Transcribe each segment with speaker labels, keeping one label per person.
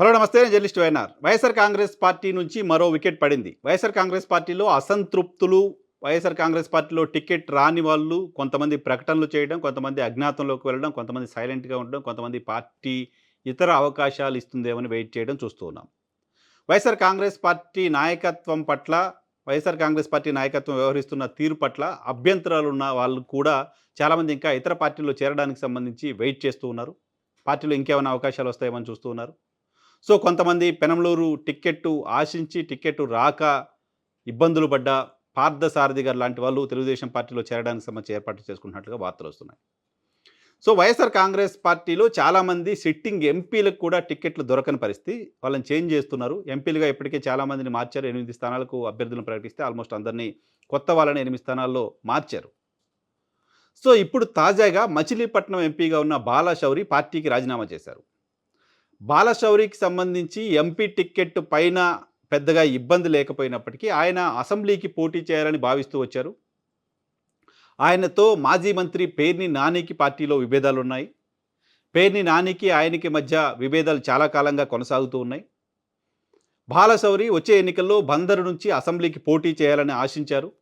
Speaker 1: Hello నమస్తే నేను journalist YNR. YSR Congress party నుంచి మరో వికెట్ పడింది. వైఎస్ఆర్ కాంగ్రెస్ పార్టీలో అసంతృప్తులు వైఎస్ఆర్ కాంగ్రెస్ పార్టీలో టికెట్ రాని వాళ్ళు కొంతమంది ప్రకటనలు చేయడం కొంతమంది అజ్ఞాతంలోకి వెళ్ళడం కొంతమంది సైలెంట్గా ఉండడం కొంతమంది పార్టీ ఇతర అవకాశాలు ఇస్తుందేమని వెయిట్ చేయడం చూస్తూ ఉన్నాం. వైఎస్ఆర్ కాంగ్రెస్ పార్టీ నాయకత్వం పట్ల వైఎస్ఆర్ కాంగ్రెస్ పార్టీ నాయకత్వం వ్యవహరిస్తున్న తీరు పట్ల అభ్యంతరాలు ఉన్న వాళ్ళు కూడా చాలామంది ఇంకా ఇతర పార్టీల్లో చేరడానికి సంబంధించి వెయిట్ చేస్తూ ఉన్నారు. పార్టీలో ఇంకేమైనా అవకాశాలు వస్తాయేమని చూస్తూ ఉన్నారు. సో కొంతమంది పెనంలూరు టిక్కెట్టు ఆశించి టిక్కెట్టు రాక ఇబ్బందులు పడ్డ పార్థసారథి గారు లాంటి వాళ్ళు తెలుగుదేశం పార్టీలో చేరడానికి సంబంధించి ఏర్పాట్లు చేసుకున్నట్లుగా వార్తలు వస్తున్నాయి. సో వైఎస్ఆర్ కాంగ్రెస్ పార్టీలో చాలామంది సిట్టింగ్ ఎంపీలకు కూడా టిక్కెట్లు దొరకని పరిస్థితి. వాళ్ళని చేంజ్ చేస్తున్నారు. ఎంపీలుగా ఇప్పటికే చాలామందిని మార్చారు. ఎనిమిది స్థానాలకు అభ్యర్థులను ప్రకటిస్తే ఆల్మోస్ట్ అందరినీ కొత్త వాళ్ళని ఎనిమిది స్థానాల్లో మార్చారు. సో ఇప్పుడు తాజాగా మచిలీపట్నం ఎంపీగా ఉన్న బాలాశౌరి పార్టీకి రాజీనామా చేశారు. బాలశౌరికి సంబంధించి ఎంపీ టిక్కెట్ పైన పెద్దగా ఇబ్బంది లేకపోయినప్పటికీ ఆయన అసెంబ్లీకి పోటీ చేయాలని భావిస్తూ వచ్చారు. ఆయనతో మాజీ మంత్రి పేర్ని నానికి పార్టీలో విభేదాలు ఉన్నాయి. పేర్ని నానికి ఆయనకి మధ్య విభేదాలు చాలా కాలంగా కొనసాగుతూ ఉన్నాయి. బాలశౌరి వచ్చే ఎన్నికల్లో బందరు నుంచి అసెంబ్లీకి పోటీ చేయాలని ఆశించారు.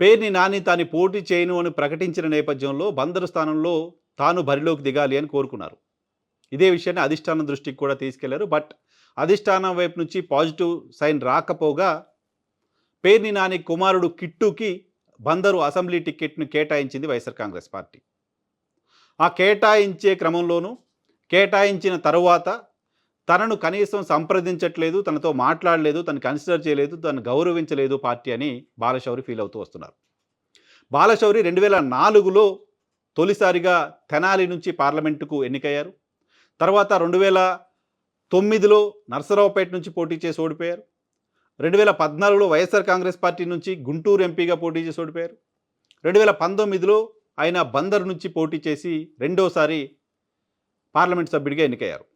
Speaker 1: పేర్ని నాని తాను పోటీ చేయను అని ప్రకటించిన నేపథ్యంలో బందరు స్థానంలో తాను బరిలోకి దిగాలి అని కోరుకున్నారు. ఇదే విషయాన్ని అధిష్టానం దృష్టికి కూడా తీసుకెళ్ళారు. బట్ అధిష్టానం వైపు నుంచి పాజిటివ్ సైన్ రాకపోగా పేర్ని నాని కుమారుడు కిట్టుకి బందరు అసెంబ్లీ టికెట్ను కేటాయించింది వైఎస్ఆర్ కాంగ్రెస్ పార్టీ. ఆ కేటాయించే క్రమంలోనూ కేటాయించిన తరువాత తనను కనీసం సంప్రదించట్లేదు తనతో మాట్లాడలేదు తను కన్సిడర్ చేయలేదు తను గౌరవించలేదు పార్టీ అని బాలశౌరి ఫీల్ అవుతూ వస్తున్నారు. బాలశౌరి రెండు వేల నాలుగులో తొలిసారిగా తెనాలి నుంచి పార్లమెంటుకు ఎన్నికయ్యారు. తర్వాత రెండు వేల తొమ్మిదిలో నర్సరావుపేట నుంచి పోటీ చేసి ఓడిపోయారు. రెండు వేల పద్నాలుగులో వైఎస్ఆర్ కాంగ్రెస్ పార్టీ నుంచి గుంటూరు ఎంపీగా పోటీ చేసి ఓడిపోయారు. రెండు వేల పంతొమ్మిదిలో ఆయన బందర్ నుంచి పోటీ చేసి రెండోసారి పార్లమెంట్ సభ్యుడిగా ఎన్నికయ్యారు.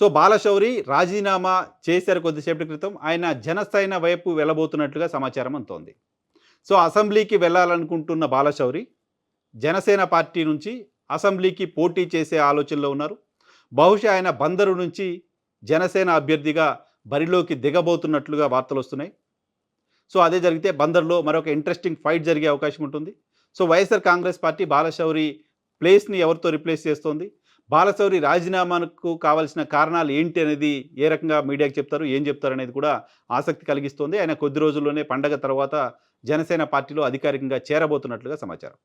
Speaker 1: సో బాలశౌరి రాజీనామా చేశారు కొద్దిసేపటి క్రితం. ఆయన జనసేన వైపు వెళ్ళబోతున్నట్లుగా సమాచారం అంతోంది సో అసెంబ్లీకి వెళ్ళాలనుకుంటున్న బాలశౌరి జనసేన పార్టీ నుంచి అసెంబ్లీకి పోటీ చేసే ఆలోచనలో ఉన్నారు. బహుశా ఆయన బందరు నుంచి జనసేన అభ్యర్థిగా బరిలోకి దిగబోతున్నట్లుగా వార్తలు వస్తున్నాయి. సో అదే జరిగితే బందర్లో మరొక ఇంట్రెస్టింగ్ ఫైట్ జరిగే అవకాశం ఉంటుంది. సో వైఎస్ఆర్ కాంగ్రెస్ పార్టీ బాలశౌరి ప్లేస్ని ఎవరితో రిప్లేస్ చేస్తోంది? బాలశౌరి రాజీనామాకు కావాల్సిన కారణాలు ఏంటి అనేది ఏ రకంగా మీడియాకి చెప్తారు? ఏం చెప్తారు అనేది కూడా ఆసక్తి కలిగిస్తోంది. ఆయన కొద్ది రోజుల్లోనే పండగ తర్వాత జనసేన పార్టీలో అధికారికంగా చేరబోతున్నట్లుగా సమాచారం.